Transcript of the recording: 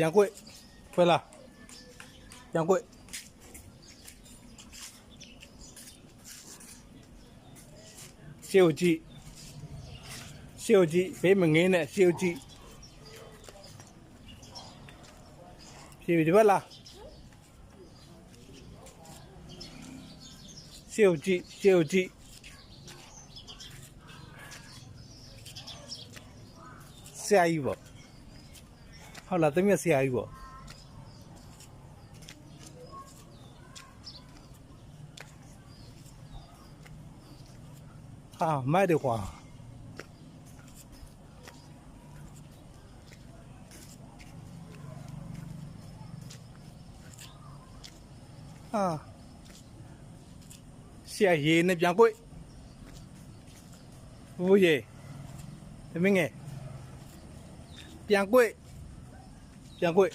ပြန်ကွေ့ခွဲလာပြန်ကွေ့ရှေ့ကိုကြည့်ရှေ့ကိုကြည့်ဘေးမငင်းနဲ့ရှေ့ကိုကြည့်ရှေ့ကိုဒီဘက်လာရှေ့ကိုကြည့်ရှေ့ကိုကြည့်ဆရာကြီးပေါ့ ဟုတ်လားတမက်ဆရာကြီးပေါ့ဟာမိုက်တယ်ကွာဟာဆရာရေနဲ့ပြန်ကိုဘူးရေသမင်းငယ်ပြန်ကို ပြန်ကို